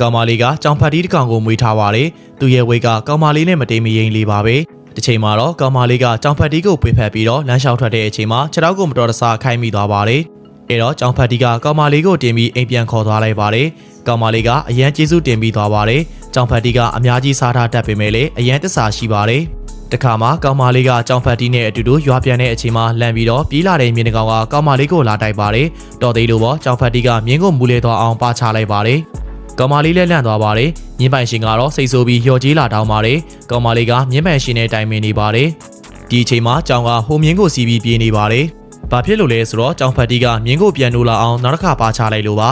ကောင်မလေးကကြောင်ဖတ်တီးတစ်ကောင်ကိုမွေးထားပါတယ်သူရဲ့ဝိတ်ကကောင်မလေးနဲ့မတိမ်မယိမ်လေးပါပဲတစ်ချိန်မှာတော့ကောင်မလေးကကြောင်ဖတ်တီးကိုပွေဖက်ပြီးတော့လမ်းလျှောက်ထွက်တဲ့အချိန်မှာခြေထောက်ကိုမတော်တဆခိုင်းမိသွားပါတယ်အဲတော့ကြောင်ဖတ်တီးကကောင်မလေးကိုတင်ပြီးအိမ်ပြန်ခေါ်သွားလိုက်ပါတယ်ကောင်မလေးကအရန်ကျေးဇူးတင်ပြီးသွားပါတယ်ကြောင်ဖတ်တီးကအများကြီးစားထားတတ်ပေမဲ့လည်းအရန်တစ္ဆာရှိပါတယ်တခါမှကောင်မလေးကကြောင်ဖတ်တီးနဲ့အတူတူရွာပြန်တဲ့အချိန်မှာလန့်ပြီးတော့ပြေးလာတဲ့မြင်းတကောင်ကကောင်မလေးကိုလာတိုက်ပါတယ်တော်သေးလို့ပေါ့ကြောင်ဖတ်တီးကမြင်းကိုမူလေသွားအောင်ပါချလိုက်ပါတယ် ကောင်မလေးလည်းလန့်သွားပါတယ်မြင်းပိုင်ရှင်ကတော့စိတ်ဆိုးပြီးလျော်ကြေးလာတောင်းပါတယ်ကောင်မလေးကမြင်းပိုင်ရှင်နဲ့တိုင်ပင်နေပါတယ်ဒီအချိန်မှာကြောင်ကဟိုမြင်းကိုစီးပြီးပြေးနေပါတယ်ဘာဖြစ်လို့လဲဆိုတော့ကြောင်ဖတ်တီးကမြင်းကိုပြန်လို့လာအောင်နောက်တစ်ခါပါချလိုက်လို့ပါ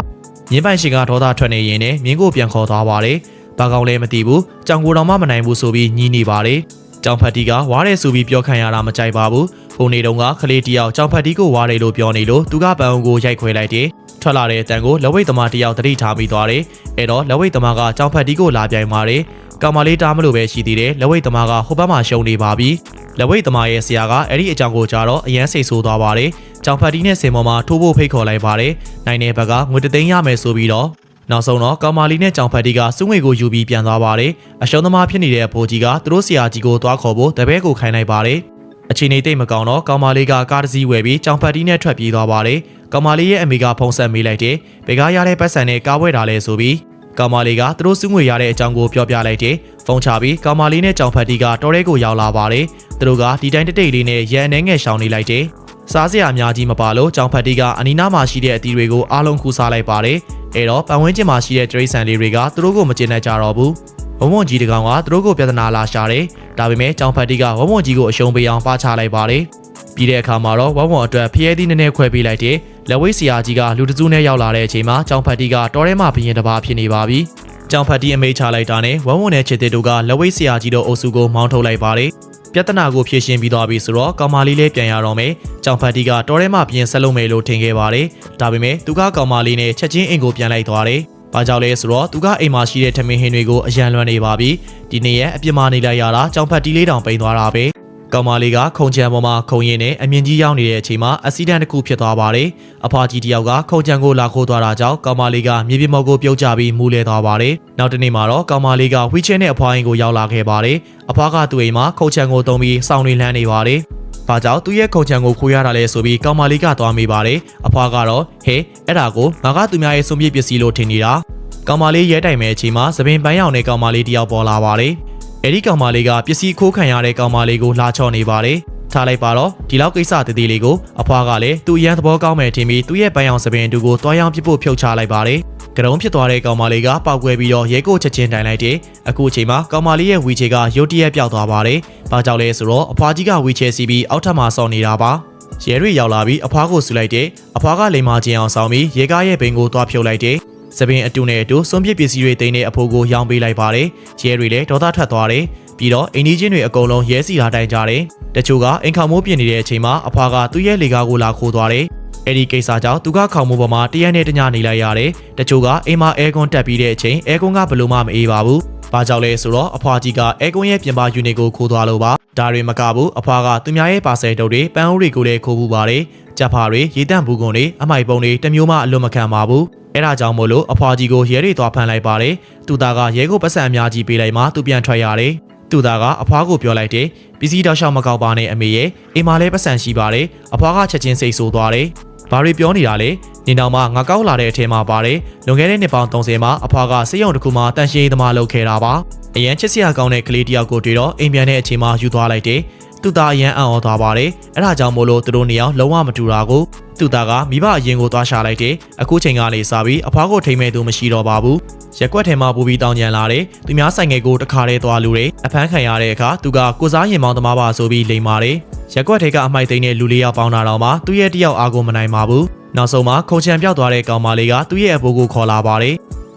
မြင်းပိုင်ရှင်ကဒေါသထွက်နေရင်နဲ့မြင်းကိုပြန်ခေါ်သွားပါတယ်ဘာကောင်လဲမသိဘူးကြောင်ကိုတော်မှမနိုင်ဘူးဆိုပြီးညီးနေပါတယ်ကျောင်းဖတ်တီကဝါရဲဆိုပြီးပြောခံရတာမကြိုက်ပါဘူး။ဟိုနေတုန်းကခလေးတယောက်ကျောင်းဖတ်တီကိုဝါရဲလို့ပြောနေလို့သူကပန်းအောင်ကိုရိုက်ခွဲလိုက်တယ်။ ထွက်လာတဲ့အတန်ကိုလက်ဝိတ်သမားတယောက်တတိထားပြီးသွားတယ်။အဲ့တော့လက်ဝိတ်သမားကကျောင်းဖတ်တီကိုလာပြိုင်ပါတယ်။ကောင်မလေးတားမလို့ပဲရှိသေးတယ်။လက်ဝိတ်သမားကဟိုဘက်မှာရှုံနေပါပြီ။လက်ဝိတ်သမားရဲ့ဆရာကအဲ့ဒီအကြောင်းကိုကြားတော့အရန်စိတ်ဆိုးသွားပါတယ်။ကျောင်းဖတ်တီနဲ့စင်ပေါ်မှာထိုးဖို့ဖိတ်ခေါ်လိုက်ပါတယ်။နိုင်တဲ့ဘက်ကငွေတသိန်းရမယ်ဆိုပြီးတော့နောက်ဆုံးတော့ကောင်မာလီနဲ့ကြောင်ဖတ်တီကစုငွေကိုယူပြီးပြန်သွားပါတယ်။အရှုံးသမားဖြစ်နေတဲ့အဖိုးကြီးကသူတို့ဆရာကြီးကိုသွားခေါ်ဖို့တပည့်ကိုခိုင်းလိုက်ပါတယ်။အချိန်နေတိတ်မကောင်းတော့ကောင်မာလီကကားတစ်စီးဝယ်ပြီးကြောင်ဖတ်တီနဲ့ထွက်ပြေးသွားပါတယ်။ ကောင်မာလီရဲ့အမေကဖုန်းဆက်မေးလိုက်တယ်။ဘယ်ကရတဲ့ပတ်စံနဲ့ကားဝဲတာလဲဆိုပြီးကောင်မာလီကသူတို့စုငွေရတဲ့အကြောင်းကိုပြောပြလိုက်တယ်။ဖုန်းချပြီးကောင်မာလီနဲ့ကြောင်ဖတ်တီကတော်ရဲကိုရောက်လာပါတယ်။သူတို့ကဒီတိုင်းတတိတ်လေးနဲ့ရန်အနေငယ်ရှောင်နေလိုက်တယ်။စားစရာအများကြီးမပါလို့ကြောင်ဖတ်တီကအနီးနားမှာရှိတဲ့အသီးတွေကိုအားလုံးခူးစားလိုက်ပါတယ်။အဲတော့ပတ်ဝန်းကျင်မှာရှိတဲ့တရိတ်ဆန်လေးတွေကသူတို့ကိုမကျေနပ်ကြတော့ဘူး။ဝုံဝုံကြီးတကောင်ကသူတို့ကိုပြဿနာလာရှာတယ်။ဒါပေမဲ့ကြောင်ဖတ်တီကဝုံဝုံကြီးကိုအရှုံးပေးအောင်ပါချလိုက်ပါတယ်။ပြီးတဲ့အခါမှာတော့ဝုံဝုံအတွက်ဖျဲသီးနည်းနည်းခွဲပေးလိုက်တယ်။ လက်ဝိတ်ဆရာကြီးကလူတစုနဲ့ရောက်လာတဲ့အချိန်မှာကြောင်ဖတ်တီကတော်ထဲမှာဘရင်တစ်ပါးဖြစ်နေပါပြီ။ကြောင်ဖတ်တီအမေချလိုက်တာနဲ့ဝုံဝုံနဲ့ချစ်တဲ့တို့ကလက်ဝိတ်ဆရာကြီးတို့အုပ်စုကိုမောင်းထုတ်လိုက်ပါတယ်။ပြဿနာကိုဖြေရှင်းပြီးသွားပြီဆိုတော့ကောင်မလေးလေးပြန်ရတော့မယ်။ကြောင်ဖတ်တီကတော်ထဲမှာပြင်ဆက်လုပ်မယ်လို့ထင်ခဲ့ပါတယ်။ဒါပေမဲ့သူကကောင်မလေးနဲ့ချက်ချင်းအိမ်ကိုပြန်လိုက်သွားတယ်။ဘာကြောင့်လဲဆိုတော့သူကအိမ်မှာရှိတဲ့ထမင်းဟင်းတွေကိုအရန်လွမ်းနေပါပြီ။ဒီနေ့ရက်အပြစ်မနေလိုက်ရတာကြောင်ဖတ်တီလေးတောင်ပိန်သွားတာပဲ။ ကောင်မလေးကခုံချံပေါ်မှာခုံရင်းနဲ့အမြင့်ကြီးရောက်နေတဲ့အချိန်မှာအက်ဆီဒန့်တစ်ခုဖြစ်သွားပါတယ်။အဖွာကြီးတယောက်ကခုံချံကိုလာခိုးသွားတာကြောင့်ကောင်မလေးကမြေပြင်ပေါ်ကိုပြုတ်ကျပြီးမူးလဲသွားပါတယ်။နောက်တစ်နေ့မှာတော့ကောင်မလေးကဝီချဲနဲ့အဖွာရင်ကိုရောက်လာခဲ့ပါတယ်။အဖွာကသူ့အိမ်မှာခုံချံကိုတုံးပြီးစောင်းနေလှမ်းနေပါတယ်။ဘာကြောင့်သူ့ရဲ့ခုံချံကိုခိုးရတာလဲဆိုပြီးကောင်မလေးကသွားမိပါတယ်။အဖွာကတော့ဟဲအဲ့ဒါကိုငါကသူများရဲ့စွန့်ပစ်ပစ္စည်းလို့ထင်နေတာ။ကောင်မလေးရဲတိုင်မဲ့အချိန်မှာသပင်ပန်းရောင်တဲ့ကောင်မလေးတယောက်ပေါ်လာပါတယ်။ အဲ့ဒီကောင်မလေးကပစ္စည်းခိုးခံရတဲ့ကောင်မလေးကိုလာချော့နေပါတယ်။ထားလိုက်ပါတော့ဒီလောက်ကိစ္စတည်တည်လေးကိုအဖွားကလည်းသူ့ရန်သဘောကောင်းမယ်ထင်ပြီးသူ့ရဲ့ပန်းရောင်သပင်တူကိုတွားရောင်ပြစ်ဖို့ဖြုတ်ချလိုက်ပါတယ်။ကရုံးဖြစ်သွားတဲ့ကောင်မလေးကပေါက်ကွဲပြီးတော့ရဲကိုချက်ချင်းတိုင်လိုက်တယ်။အခုအချိန်မှာကောင်မလေးရဲ့ဝီချေကရုတ်တရက်ပျောက်သွားပါတယ်။ဘာကြောင့်လဲဆိုတော့အဖွားကြီးကဝီချေစီပြီးအောက်ထပ်မှာစောင့်နေတာပါ။ရဲတွေရောက်လာပြီးအဖွားကိုဆူလိုက်တယ်။အဖွားကလိမ်မာခြင်းအောင်ဆောင်ပြီးရဲကားရဲ့ဘိန်းကိုတွားဖြုတ်လိုက်တယ်။ စပင်အတူနဲ့အတူစွန့်ပစ်ပစ္စည်းတွေတင်တဲ့အဖိုးကိုရောင်းပေးလိုက်ပါတယ်။ရဲတွေလည်းဒေါသထွက်သွားတယ်။ပြီးတော့အင်ဒီချင်းတွေအကုန်လုံးရဲစီလာတိုင်ကြတယ်။တချို့ကအင်ခေါမိုးပြင်နေတဲ့အချိန်မှာအဖွားကသူ့ရဲ့လေကားကိုလာခိုးသွားတယ်။အဲ့ဒီကိစ္စကြောင့်သူကခေါင်မိုးပေါ်မှာတရက်နဲ့တညနေလိုက်ရတယ်။တချို့ကအိမ်မှာအဲကွန်တက်ပြီးတဲ့အချိန်အဲကွန်ကဘလို့မှမအေးပါဘူး။ဘာကြောင့်လဲဆိုတော့အဖွားကြီးကအဲကွန်ရဲ့ပြင်ပယူနစ်ကိုခိုးသွားလို့ပါ။ ဒါတွေမကဘူးအဖွားကသူများရဲ့ပါဆယ်တုပ်တွေပန်းအိုးတွေကိုလည်းခိုးဘူးပါတယ်။ကြက်ဖာတွေရေတန့်ဘူးကုန်တွေအမိုက်ပုံတွေတမျိုးမှအလွတ်မခံပါဘူး။အဲ့ဒါကြောင့်မို့လို့အဖွားကြီးကိုရဲတွေသွားဖမ်းလိုက်ပါတယ်။သူသားကရဲကိုပတ်စံအများကြီးပေးလိုက်မှသူပြန်ထွက်ရတယ်။သူသားကအဖွားကိုပြောလိုက်တယ်ပစ္စည်းတောက်လျှောက်မကောက်ပါနဲ့အမေရဲ့အိမ်မှာလည်းပတ်စံရှိပါတယ်အဖွားကချက်ချင်းစိတ်ဆိုးသွားတယ် ဘာတွေပြောနေတာလဲနေတောင်မှငါကောက်လာတဲ့အထင်မှာပါတယ်လွန်ခဲ့တဲ့နှစ်ပေါင်း30မှာအဖွားကစေယုံတစ်ခုမှတန်ရှင်းရေးသမားလုပ်ခဲ့တာပါအရန်ချစ်စရာကောင်းတဲ့ကလေးတယောက်ကိုတွေ့တော့အိမ်ပြန်တဲ့အချိန်မှာယူသွားလိုက်တယ် သူသားအရန်အံ့ဩသွားပါတယ်အဲ့ဒါကြောင့်မို့လို့သူတို့နေအောင်လုံးဝမတူတာကိုသူသားကမိဘအရင်ကိုသွားရှာလိုက်တယ်အခုချိန်ကနေစပြီးအဖွားကိုထိမ့်မဲ့သူမရှိတော့ပါဘူးရက်ကွက်ထဲမှာပူပြီးတောင်းကြံလာတယ်သူများဆိုင်ငယ်ကိုတခါတည်းသွားလူတယ်အဖမ်းခံရတဲ့အခါသူကကိုစားရင်မောင်းသမားပါဆိုပြီးလိမ်ပါတယ်ရက်ကွက်ထဲကအမိုက်သိန်းတဲ့လူလေးယောက်ပေါင်းတာတော့မှသူ့ရဲ့တယောက်အားကိုမနိုင်ပါဘူးနောက်ဆုံးမှာခုံချံပြောက်သွားတဲ့ကောင်မလေးကသူ့ရဲ့အဖိုးကိုခေါ်လာပါတယ်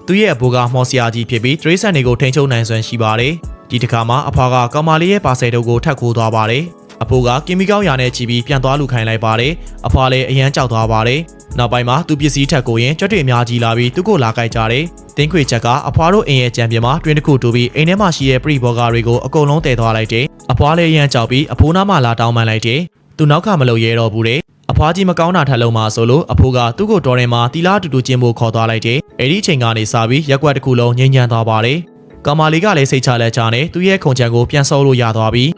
သူ့ရဲ့အဖိုးကမော်စရာကြီးဖြစ်ပြီးတရိတ်ဆန်တွေကိုထိန်းချုပ်နိုင်စွမ်းရှိပါတယ် ဒီတခါမှာအဖွာကကောင်မလေးရဲ့ပါဆယ်တုပ်ကိုထပ်ခိုးသွားပါတယ်အဖိုးကကင်မီကောင်းရာနဲ့ချီပြီးပြန်သွားလူခိုင်းလိုက်ပါတယ်အဖွာလည်းအရန်ကြောက်သွားပါတယ်နောက်ပိုင်းမှာသူပစ္စည်းထက်ကိုရင်ကြွတွေအများကြီးလာပြီးသူ့ကိုလာကြိုက်ကြတယ်။တင်းခွေချက်ကအဖွာတို့အင်ရဲ့ကြံပြင်မှာတွင်တစ်ခုတူပြီးအိမ်ထဲမှာရှိတဲ့ပရိဘောဂါတွေကိုအကုန်လုံးတည်သွားလိုက်တယ်။အဖွာလည်းရမ်းကြောက်ပြီးအဖိုးနားမှာလာတောင်းပန်လိုက်တယ်။သူနောက်ကမလုပ်ရဲတော့ဘူးတဲ့အဖွာကြီးမကောင်းတာထက်လုံးမှာဆိုလို့အဖိုးကသူ့ကိုတော်ရင်မှာတီလာတူတူချင်းဖို့ခေါ်သွားလိုက်တယ်။အဲဒီအချိန်ကနေစပြီးရက်ွက်တစ်ခုလုံးငြိမ်ညံသွားပါတယ်။ ကာမာလီကလည်းစိတ်ချလက်ချနဲ့သူ့ရဲ့ခုံချံကိုပြန်ဆော့လို့ရသွားပြီး